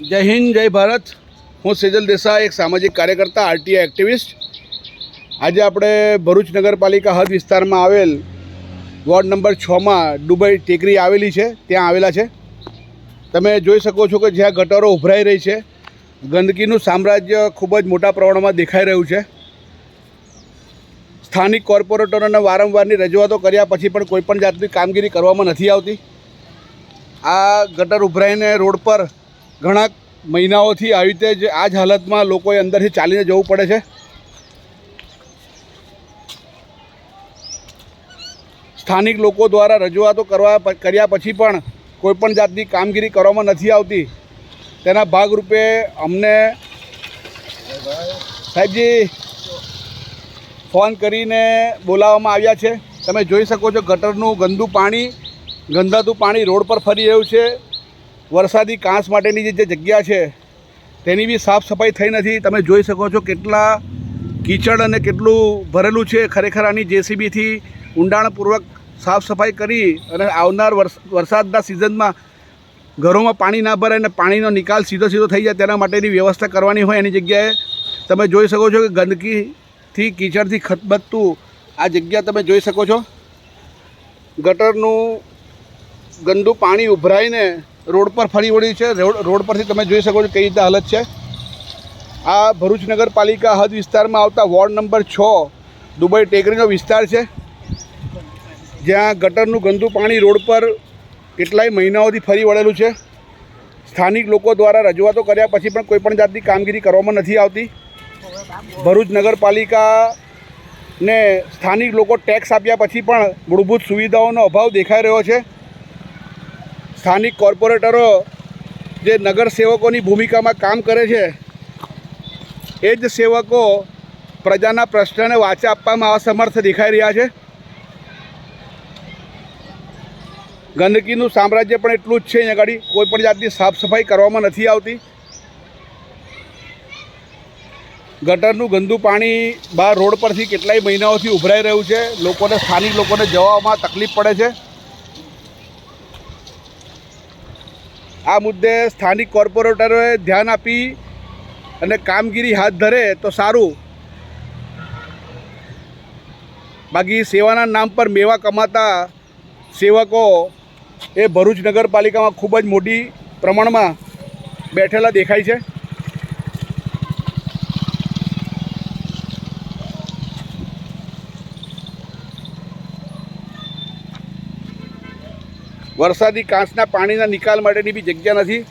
જય હિન્દ, જય ભારત. હું સેજલ દેસાઈ, એક સામાજિક કાર્યકર્તા, આરટીઆઈ એક્ટિવિસ્ટ. આજે આપણે ભરૂચ નગરપાલિકા હદ વિસ્તારમાં આવેલ વોર્ડ નંબર છમાં દુબઈ ટેકરી આવેલી છે. ત્યાં આવેલા છે. તમે જોઈ શકો છો કે જ્યાં ગટરો ઉભરાઈ રહી છે. ગંદકીનું સામ્રાજ્ય ખૂબ જ મોટા પ્રમાણમાં દેખાઈ રહ્યું છે. સ્થાનિક કોર્પોરેટરોને વારંવારની રજૂઆતો કર્યા પછી પણ કોઈપણ જાતની કામગીરી કરવામાં નથી આવતી. આ ગટર ઉભરાઈને રોડ પર ઘણા મહિનાઓથી આવી રીતે જ આ જ હાલતમાં લોકોએ અંદરથી ચાલીને જવું પડે છે. સ્થાનિક લોકો દ્વારા રજૂઆતો કરવા કર્યા પછી પણ કોઈપણ જાતની કામગીરી કરવામાં નથી આવતી. તેના ભાગરૂપે અમને સાહેબજી ફોન કરીને બોલાવવામાં આવ્યા છે. તમે જોઈ શકો છો ગટરનું ગંદુ પાણી ગંદાતું પાણી રોડ પર ફરી રહ્યું છે. વરસાદી કાંસ માટેની જે જગ્યા છે, તેની બી સાફ સફાઈ થઈ નથી. તમે જોઈ શકો છો કેટલા કીચડ અને કેટલું ભરેલું છે ખરેખર આની જેસીબીથી ઊંડાણપૂર્વક સાફ સફાઈ કરી અને આવનાર વરસાદના સિઝનમાં ઘરોમાં પાણી ના ભરાય અને પાણીનો નિકાલ સીધો સીધો થઈ જાય તેના માટેની વ્યવસ્થા કરવાની હોય એની જગ્યાએ. તમે જોઈ શકો છો કે ગંદકીથી, કીચડથી ખતબત્તું આ જગ્યા તમે જોઈ શકો છો. ગટરનું ગંદુ પાણી ઉભરાઈને રોડ પર ફરી વળી છે. રોડ પરથી તમે જોઈ શકો છો કઈ રીતે હાલત છે. આ ભરૂચ નગરપાલિકા હદ વિસ્તારમાં આવતા વોર્ડ નંબર છ દુબઈ ટેકરીનો વિસ્તાર છે. જ્યાં ગટરનું ગંદુ પાણી રોડ પર કેટલાય મહિનાઓથી ફરી વળેલું છે. સ્થાનિક લોકો દ્વારા રજૂઆતો કર્યા પછી પણ કોઈપણ જાતની કામગીરી કરવામાં નથી આવતી. ભરૂચ નગરપાલિકાને સ્થાનિક લોકો ટેક્સ આપ્યા પછી પણ મૂળભૂત સુવિધાઓનો અભાવ દેખાઈ રહ્યો છે. સ્થાનિક કોર્પોરેટરો જે નગર સેવકોની ભૂમિકામાં કામ કરે છે, એ જ સેવકો પ્રજાના પ્રશ્નને વાચા આપવામાં અસમર્થ દેખાઈ રહ્યા છે. ગંદકીનું સામ્રાજ્ય પણ એટલું જ છે અહીંયા આગળ કોઈ પણ જાતની સાફ સફાઈ કરવામાં નથી આવતી. ગટરનું ગંદુ પાણી બહાર રોડ પરથી કેટલાય મહિનાઓથી ઉભરાઈ રહ્યું છે, લોકોને, સ્થાનિક લોકોને જવામાં તકલીફ પડે છે. આ મુદ્દે સ્થાનિક કોર્પોરેટરોએ ધ્યાન આપી અને કામગીરી હાથ ધરે તો સારું. બાકી સેવાના નામ પર મેવા કમાતા સેવકો એ ભરૂચ નગરપાલિકામાં ખૂબ જ મોટી પ્રમાણમાં બેઠેલા દેખાય છે. વરસાદી કાંસના પાણીના નિકાલ માટેની બી જગ્યા નથી.